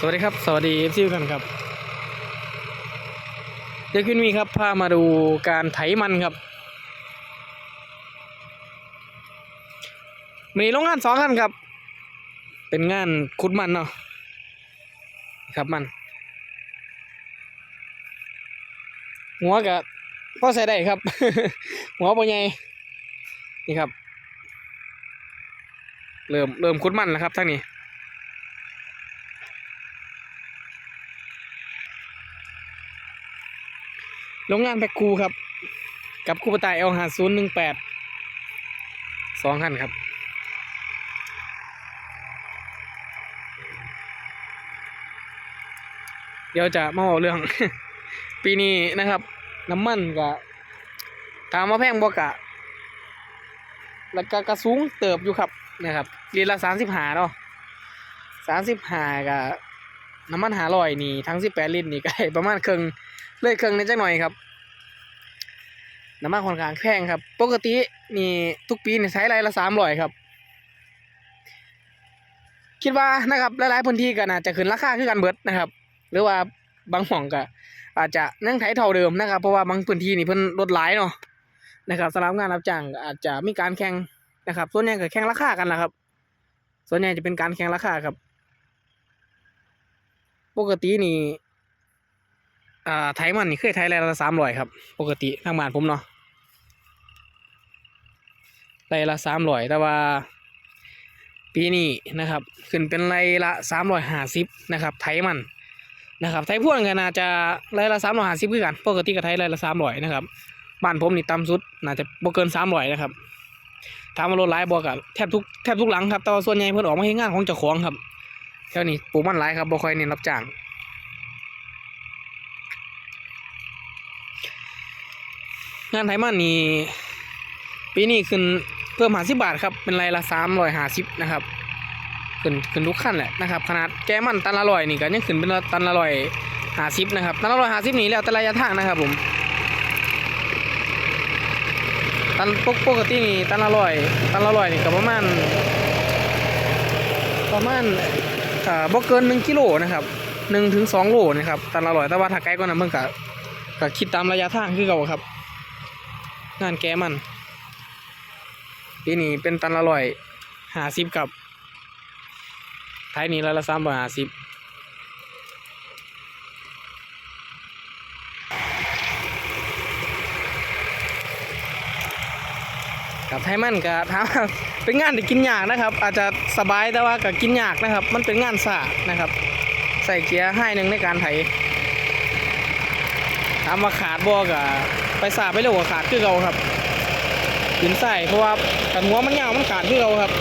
สวัสดีครับ สวัสดีเอฟซีทุกท่านครับเดี๋ยวคุณมีครับพามาดูการไถมันครับมีโรงงานสองคันครับ เป็นงานขุดมันเนาะครับมัน หัวกับพ่อใส่ได้ครับ หัวปใหญ่นี่ครับ เริ่มเริ่มขุดมันแล้วครับทั้งนี้ โรงงานแพ็คคูครับ กับคูปตายเอลหาศูนย์หนึ่งแปดสองคันครับ เดี๋ยวจะมาบอกเรื่อง ปีนี้นะครับ น้ำมันก็ถามว่าแพงบ่กะแล้วก็กระสูงเติบอยู่ครับนะครับลีละสามสิบหาเนาะสามสิบหากับน้ำมันหาลอยนี่ทั้งสิบแปดลิตรนี่ก็ประมาณครึ่ง เลยครึ่งนิดจังหน่อยครับน้ำมันค่อนข้างแพงครับ ปกตินี่ทุกปีนี่ใช้ไรละสามร้อยครับ คิดว่านะครับหลายๆพื้นที่ก็น่าจะขึ้นราคาคือกันเบิดนะครับ หรือว่าบางห่องก็อาจจะนั่งไถเท่าเดิมนะครับ เพราะว่าบางพื้นที่นี่เพิ่นลดหลายเนาะนะครับสำหรับงานรับจ้างอาจจะมีการแข่งนะครับ ส่วนใหญ่ก็แข่งราคากันแหละครับ ส่วนใหญ่จะเป็นการแข่งราคาครับ ปกตินี่ อ่าไทยมันนี่เคยไทยไรละสามร้อยครับ ปกติทางบ้านผมเนาะไรละสามร้อยแต่ว่า ปีนี้นะครับ ขึ้นเป็นไรละสามร้อยห้าสิบนะครับไทยมันนะครับไทยพ่วงกันน่าจะไรละสามร้อยห้าสิบคือกัน ปกติกับไทยไรละสามร้อยนะครับบ้านผมนี่ต่ำสุดน่าจะบ่เกินสามร้อยนะครับถามว่ารถหลายบ่กับแทบทุกแทบทุกหลังครับแต่ว่าส่วนใหญ่เพิ่นออกมาให้งานของเจ้าของครับแถวนี้ปลูกมันหลายครับบ่ค่อยเน้นรับจ้าง งานไทมันนี่ปีนี้ขึ้นเพิ่มหาสิบาทครับ เป็นไรายละสามร้อยหาสิบนะครับ ขึ้นขึ้นทุกขั้นแหละนะครับ ขนาดแก้มันตันละร้อยนี่ก็ยังขึ้นเป็นตันละร้อยหาสิบนะครับ ตันละร้อยหาสิบนี่แล้วแต่ระยะทางนะครับผม ตันปกปกตินี่ตันละร้อยตันละร้อยนี่ก็ประมาณประมาณอ่าบ่เกินหนึ่งกิโลนะครับหนึ่งถึงสองโลนะครับตันละร้อยแต่ว่าถ้าไกลกว่านั้นมันก็ก็คิดตามระยะทางคือเก่าครับ งานแก้มันปีนี้เป็นตันละร้อยหาสิบกับไทยนี้ละละสามร้อยหาสิบกับไทยมันก็ถามเป็นงานที่กินยากนะครับ อาจจะสบายแต่ว่าก็กินยากนะครับ มันเป็นงานสานะครับ ใส่เกียร์ให้หนึ่งในการไถถามว่าขาดบ่ก็ ไปสาไปเร็วกว่าขาดคือเราครับหินใส่เพราะว่ากันหัวมันยาวมันขาดคือเราครับ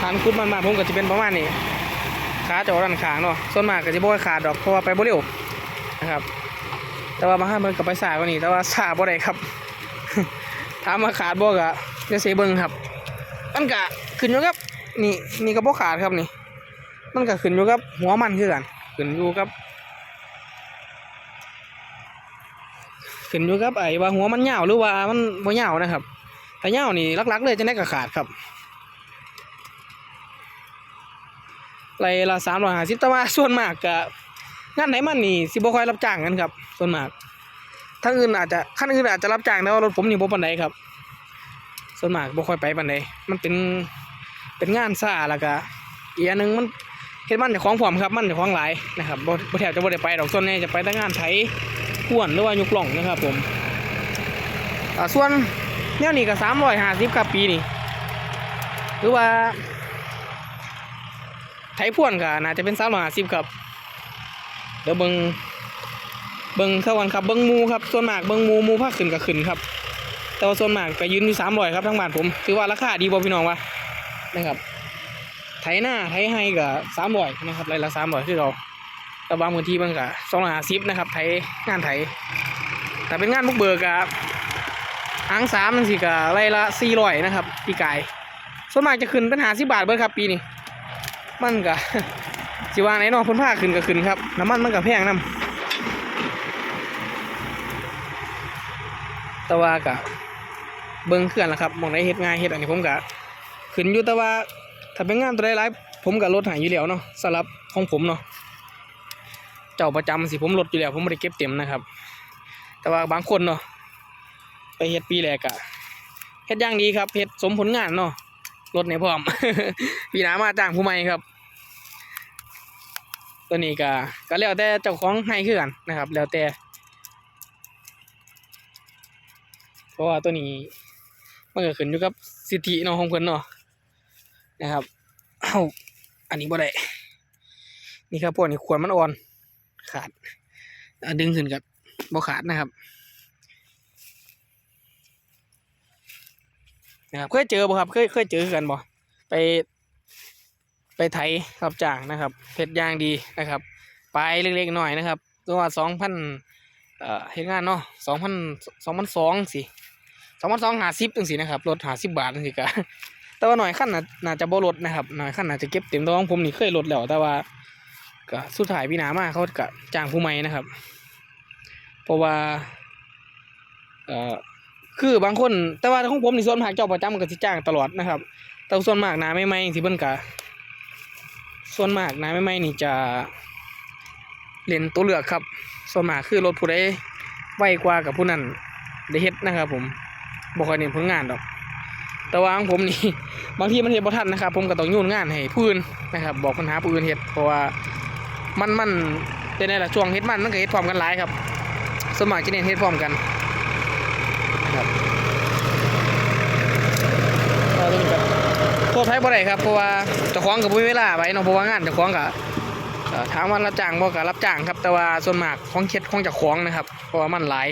ทานคุดมันมาผมก็จะเป็นประมาณนี้ขาจะออกด้านขางเนาะส่วนมากก็จะบ่ขาดดอกเพราะว่าไปบ่เร็วนะครับ แต่ว่าบางครั้งมันก็ไปสากว่านี้แต่ว่าสาบ่ได้ครับถามว่าขาดบ่ก็จะเสียเบิ่งครับมันก็ขึ้นอยู่กับนี่นี่ก็บ่ขาดครับนี่ มันก็ขึ้นอยู่กับหัวมันคือกันขึ้นอยู่กับ ขึ้นอยู่กับไอ้ว่าหัวมันเหยาวหรือว่ามันบ่เหยาวนะครับถ้ายาวนี่ลักๆเลยจะได้กระขาดครับไรละสามร้อยห้าสิบแต่ว่าส่วนมากกะงานไหนมันนี่สิบ่ค่อยรับจ้างกันครับ ส่วนมากทั้งอื่นอาจจะขั้นอื่นอาจจะรับจ้างแต่ว่ารถผมนี่บ่ปานใดครับ ส่วนมากบ่ค่อยไปปานใดมันเป็นเป็นงานซ่าแล้วก็อีกอันหนึ่งมันเฮ็ดมันเจ้าของพร้อมครับ มันเจ้าของหลายนะครับบ่แทบจะบ่ได้ไปดอกส่วนใหญ่จะไปแต่งานไถ ข่วนหรือว่ายุกล่องนะครับผมส่วนแนวนี้ก็สามร้อยห้าสิบครับปีนี้หรือว่าไถพ่วนก็น่าจะเป็นสามร้อยห้าสิบครับเดี๋ยวเบิงเบิงเข้ากันครับเบิงมูครับส่วนมากเบิงมูมูภาคขึ้นก็ขึ้นครับ แต่ว่าส่วนมากก็ยืนอยู่สามร้อยครับทั้งบ้านผมถือว่าราคาดีบ่พี่น้องวะนะครับไถหน้าไถให้ก็สามร้อยนะครับไรละสามร้อยคือเรา แต่บางพื้นที่มันก็สองร้อยห้าสิบนะครับไถงานไถแต่เป็นงานบุกเบิกกับหางสามมันสิกะไรละสี่ร้อยนะครับปีกายส่วนมากจะขึ้นเป็นหาสิบบาทเบิดครับปีนี้มันก็สิว่าไหนนอกพ้นผ้าขึ้นก็ขึ้นครับน้ำมันมันก็แพงน้ำแต่ว่าก็เบิ้งเคลื่อนละครับมองไหนเฮ็ดง่ายเฮ็ดอันนี้ผมก็ขึ้นอยู่แต่ว่าถ้าเป็นงานตัวใดหลายผมกับรถหายอยู่แล้วเนาะสำหรับของผมเนาะ เจ้าประจำสิผมลดอยู่แล้ว ผมไม่ได้เก็บเต็มนะครับ แต่ว่าบางคนเนาะไปเฮ็ดปีแรกอะเฮ็ดอย่างดีครับเฮ็ดสมผลงานเนาะรถในพร้อมปีหน้ามาจ้างผู้ใหม่ครับ ตัวนี้ก็ก็แล้วแต่เจ้าของให้คือกันนะครับ แล้วแต่เพราะว่าตัวนี้มันก็ขึ้นอยู่กับสิทธิเนาะของเพิ่นเนาะนะครับเอ้าอันนี้บ่ได้นี่ครับพวกนี้ขวดมันอ่อน ขาดดึงขึ้นกับบ่ขาดนะครับนะครับเคยเจอบ่ครับเคยเคยเจอกันบ่ไป ไปไถรับจ้างนะครับเพชรยางดีนะครับปลายเล็กๆหน่อยนะครับตัวสองพันเอ่อเฮ็ดงานเนาะสองพันสองพันสองสิสองพันสองหาสิบจังสินะครับลดหาสิบบาทจังสิกะแต่ว่าหน่อยขั้นน่ะน่าจะบ่ลดนะครับหน่อยขั้นน่าจะเก็บเต็มตัวของผมนี่เคยลดแล้วแต่ว่า ก็สุดท้ายพี่นามาเขาก็จ้างผู้ใหม่นะครับ เพราะว่าเอ่อคือบางคนแต่ว่าของผมในส่วนมากเจ้าประจำก็สิจ้างตลอดนะครับ แต่ส่วนมากนาไม่ไม่สิเพิ่นกะส่วนมากนาไม่ไม่นี่จะเล่นตัวเลือกครับ ส่วนมากคือรถผู้ใดไวกว่ากับผู้นั้นได้เฮ็ดนะครับ ผมบ่ค่อยเน้นผลงานดอก แต่ว่าของผมนี่บางทีมันเฮ็ดบ่ทันนะครับ ผมก็ต้องโยนงานให้ผู้อื่นนะครับ บอกปัญหาผู้อื่นเฮ็ดเพราะว่า มันมันเป็นไงล่ะช่วงเฮ็ดมันมันก็เฮ็ดพร้อมกันหลายครับส่วนมากจะเน้นเฮ็ดพร้อมกันครับโทษไผบ่ได้ครับเพราะว่าเจ้าของก็บ่มีเวลาไปเนาะเพราะว่างานเจ้าของก็เอ่อถามว่ารับจ้างบ่ก็รับจ้างครับ แต่ว่าส่วนมากของเฮ็ดของเจ้าของนะครับ เพราะว่ามันหลาย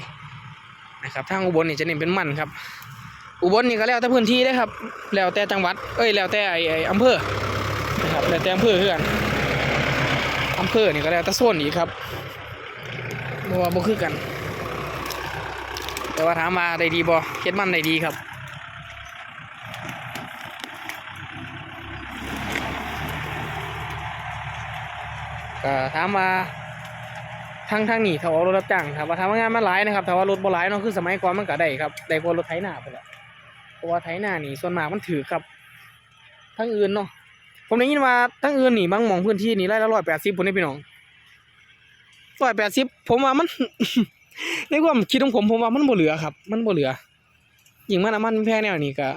นะครับทางอุบลนี่จะเน้นเป็นมันครับ อุบลนี่ก็แล้วแต่พื้นที่เลยครับ แล้วแต่จังหวัด เอ้ยแล้วแต่ไอ้ไอ้อำเภอนะครับแล้วแต่อำเภอคือกันำเภอนี่ก็แล้วแต่โซนอีกครับบ่ว่าบ่คือกัน แต่ว่าถามมาได้ดีบ่เฮ็ดมันได้ดีครับก็ถามว่าทางทางนี้ถ้าเอารถรับจ้างครับว่าทำงานมาหลายนะครับถ้าว่ารถบ่หลายเนาะคือสมัยก่อนมันก็ได้ครับได้กว่ารถไถนาไปแหละเพราะว่าไถนานี่ส่วนมากมันถือครับทั้งอื่นเนาะ ผมได้ยินว่าทั้งอื่นนี่บางหมองพื้นที่นี่ไร่ละร้อยแปดสิบผมนี่พี่น้องร้อยแปดสิบผมว่ามัน ในความคิดของผมผมว่ามันบ่เหลือครับ มันบ่เหลือยิ่งมันน้ำมันแพงแนวนี้ก็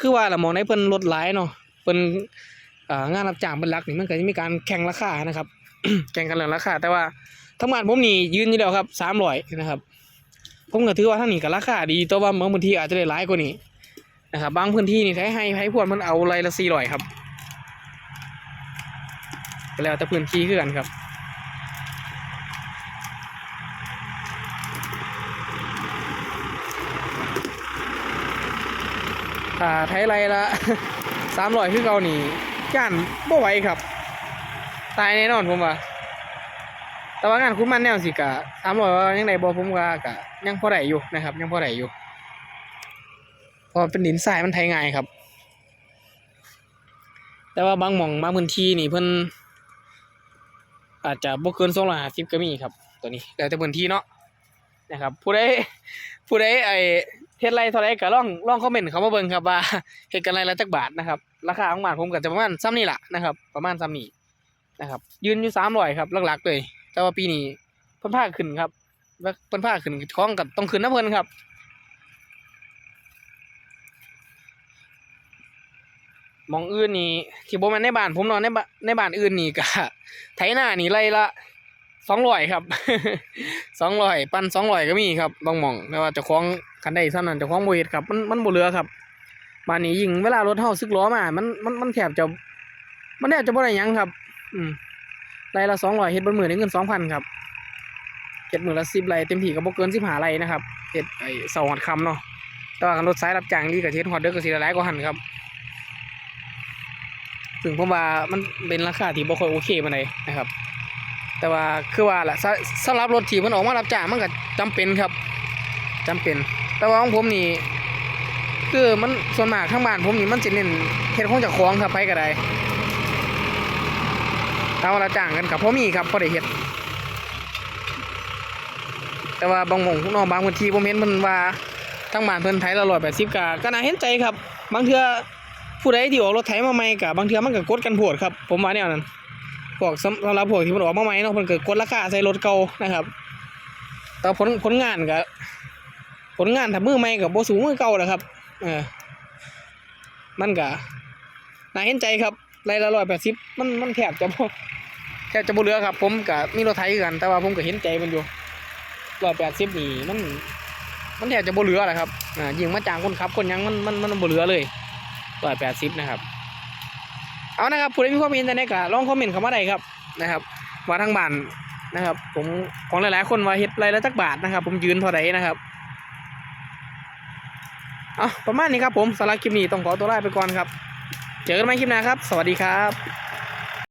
คือว่าละหมองในเพิ่นลดหลายเนาะเพิ่นงานรับจ้างเป็นหลักนี่มันก็จะมีการแข่งราคานะครับ แข่งกันเรื่องราคา แต่ว่าทำงานผมนี่ยืนอยู่แล้วครับสามร้อยนะครับ ผมก็ถือว่าทั้งนี้ก็ราคาดีแต่ว่าบางพื้นที่อาจจะได้หลายกว่านี้นะครับบางพื้นที่นี่ใช้ให้ให้พวกมันเอาไรละสี่ร้อยครับ ก็แล้วแต่พื้นที่คือกันครับถ้าไทยไรละสามร้อยคือเก่านี่ย่านบ่ไหวครับ ตายแน่นอนผมว่าแต่ว่างานคุณมันแนวสิกะสามร้อยว่ายังไงบ่ผมว่ากะยังพอได้อยู่นะครับ ยังพอได้อยู่เพราะเป็นดินทรายมันไถง่ายครับ แต่ว่าบางหม่องบางพื้นที่นี่เพิ่น อาจจะบ่เกิน250ก็มีครับ ตัวนี้แล้วแต่พื้นที่เนาะนะครับผู้ใดผู้ใดไอ้เฮ็ดไรเท่าไรก็ลองลองคอมเมนต์เข้ามาเบิ่งครับว่าเฮ็ดกันไรละจักบาทนะครับ ราคาของบ้านผมก็จะประมาณซ้ำนี่ล่ะนะครับ ประมาณซ้ำนี้นะครับยืนอยู่300ครับหลักๆเลยแต่ว่าปีนี้เพิ่นพาขึ้นครับเพิ่นพาขึ้นของก็ต้องขึ้นนะเพิ่นครับ มองอื่นนี่ที่บ่แม่นในบ้านผมนอนในบ้านในบ้านอื่นนี่ก็ไถนานี่ไรละสองร้อยครับสองร้อยปันสองร้อยก็มีครับบางมองแต่ว่าเจ้าของคันใดซ้ำนั้นเจ้าของโบเฮ็ดครับมันมันโบเหลือครับบ้านนี้ยิงเวลารถเฮาซึกล้อมา มันมันมันแทบจะมันแทบจะบ่ได้ยังครับ อืมไรละสองร้อยเฮ็ดบนมื้อได้เงินสองพันครับเฮ็ดมื้อละสิบไรเต็มที่ก็บ่เกินสิบห้าไรนะครับเฮ็ดไอ้เสาร์ฮอดคำเนาะแต่ว่าคันรถสายรับจ้างดีก็เฮ็ดฮอดเด้อก็สิได้หลายกว่าหันครับ ซึ่งผมว่ามันเป็นราคาที่บ่ค่อยโอเคปานใดนะครับ แต่ว่าคือว่าล่ะสะสำหรับรถที่มันออกมารับจ้างมันก็จำเป็นครับจำเป็น แต่ว่าของผมนี่คือมันส่วนมากทางบ้านผมนี่มันสิเน้นเฮ็ดของเจ้าของครับไปก็ได้ถ้าว่ารับจ้างกันกับพ่อมีครับพอได้เฮ็ดแต่ว่าบางหม่องนอกบางพื้นที่ผมเห็นมันว่าทางบ้านเพิ่นไถละ180ก็ก็น่าเห็นใจครับ บางเทื่อ ผู้ใดที่ออกรถไถมาใหม่กับบางเทื่อมันก็กดกันโพดครับ ผมว่าแนวนั้นพวกสำหรับพวกที่มันออกมาใหม่เนาะมันก็กดราคาใส่รถเก่านะครับ แต่ผลผลงานก็ผลงานถ้ามือใหม่กับโบสูงมือเก่าแหละครับเออมันก็น่าเห็นใจครับไรละร้อยแปดสิบมันมันแทบจะบ่แทบจะบ่เหลือครับ ผมกับมีรถไถกัน แต่ว่าผมก็เห็นใจมันอยู่ร้อยแปดสิบนี่มันมันแทบจะบ่เหลือแหละครับอ่ายิงมาจางคนขับคนยังมันมันมันบ่เหลือเลย ร้อยแปดสิบนะครับ เอานะครับผู้ใดมีความเห็นจะไหนก็ลองคอมเมนต์เข้ามาได้ครับนะครับว่าทางบ้านนะครับ ผมของหลายๆคนว่าเฮ็ดไรละจักบาทนะครับ ผมยืนเท่าไหร่นะครับเอาประมาณนี้ครับผมสำหรับคลิปนี้ต้องขอตัวลาไปก่อนครับ เจอกันใหม่คลิปหน้าครับ สวัสดีครับ